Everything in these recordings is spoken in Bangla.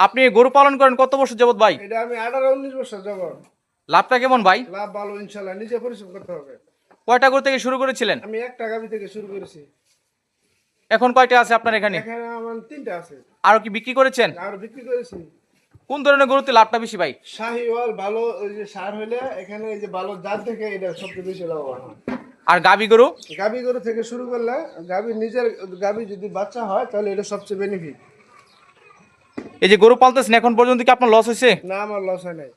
আপনি গরু পালন করেন কত বছর যাবত ভাই? এটা আমি আঠারো উনিশ বছর যাব লাভটা কেমন ভাই? লাভ ভালো ইনশাল্লাহ। নিজে পরিশ্রম করতে হবে। কয়টা গরু থেকে শুরু করেছিলেন? আমি এক টাকা থেকে শুরু করেছি। এখন কয়টা আছে আপনার এখানে? এখানে আমার তিনটা আছে। আরও কি বিক্রি করেছেন? আর বিক্রি করেছি। কোন ধরনের গরুতে লাভটা বেশি ভাই? শাহিওয়াল ভালো ওই যে সার হইলে এখানে এই যে ভালো জাত থেকে এটা সবচেয়ে বেশি লাভবান হয়। আর গাবি গরু? গাবি গরু থেকে শুরু করলে গাবি নিজের গাবি যদি বাচ্চা হয় তাহলে এটা সবচেয়ে বেনিফিট এই যে গরু পালতেছেন এখন পর্যন্ত কি আপনার লস হয়েছে? না আমার লস হয় নাই।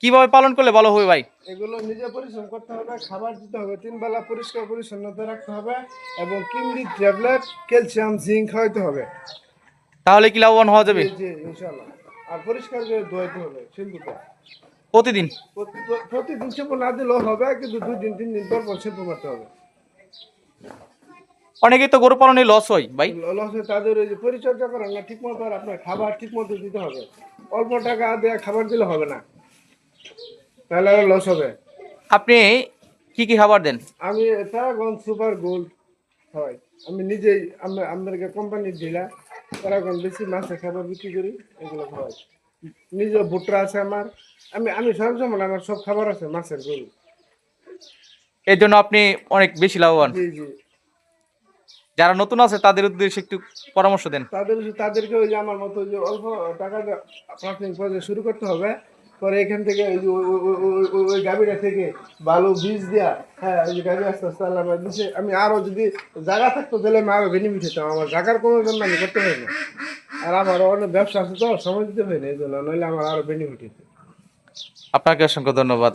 কীভাবে পালন করলে ভালো হবে ভাই? এগুলো নিজে পরিশ্রম করতে হবে খাবার দিতে হবে তিন বেলা পরিষ্কার পরিচ্ছন্নতা রাখতে হবে এবং কিমরি ট্যাবলেট ক্যালসিয়াম জিঙ্ক খাওয়াইতে হবে। তাহলে কি লাভবান হওয়া যাবে? জি ইনশাআল্লাহ। আর পরিষ্কার করে ধোয়াইতে হবে সিম্পুলটা প্রতিদিন? প্রতি- প্রতিদিন শ্যাম্পু না দিলেও হবে কিন্তু দুই দিন তিন দিন পর পর করতে হবে। অনেকেই তো গরু পালনে লস হয় ভাই। লস হয় তাদের ওই যে পরিচর্যা করেন না ঠিক মতো আর আপনার খাবার ঠিক মতো দিতে হবে। অল্প টাকা দেওয়া খাবার দিলে হবে না। তাহলে লস হবে। আপনি কি কি খাবার দেন? আমি প্যারাগন সুপার গোল্ড হয়। আমি নিজেই আমাদেরকে কোম্পানির দিলা। প্যারাগন বেশি মাছের খাবার বিক্রি করি এগুলো হয়। নিজে ভুট্টা আছে আমার। আমি আমি সবসময় আমার সব খাবার আছে মাছের গরু। এর জন্য আপনি অনেক বেশি লাভবান। জি জি। যারা নতুন আছে তাদের উদ্দেশ্যে একটু পরামর্শ দেন। তাদের তাদেরকে ওই যে আমার মতো যে অল্প টাকা দিয়ে প্রাথমিক পর্যায়ে শুরু করতে হবে। পরে এখান থেকে ওই যে ওই- গাভীটা থেকে ভালো বীজ দেওয়া হ্যাঁ ওই যে গাভী আস্তে আস্তে আল্লাহ দিছে আমি আরও যদি জায়গা থাকতো তাহলে আমি আরও বেনিফিট হতাম আমার জায়গার কোনো জন্য আমি করতে পারি না। আর আমার অনেক ব্যবসা আছে তো সময় দিতে পারি না এই জন্য। নইলে আমার আরও বেনিফিট হতো আপনাকে অসংখ্য ধন্যবাদ।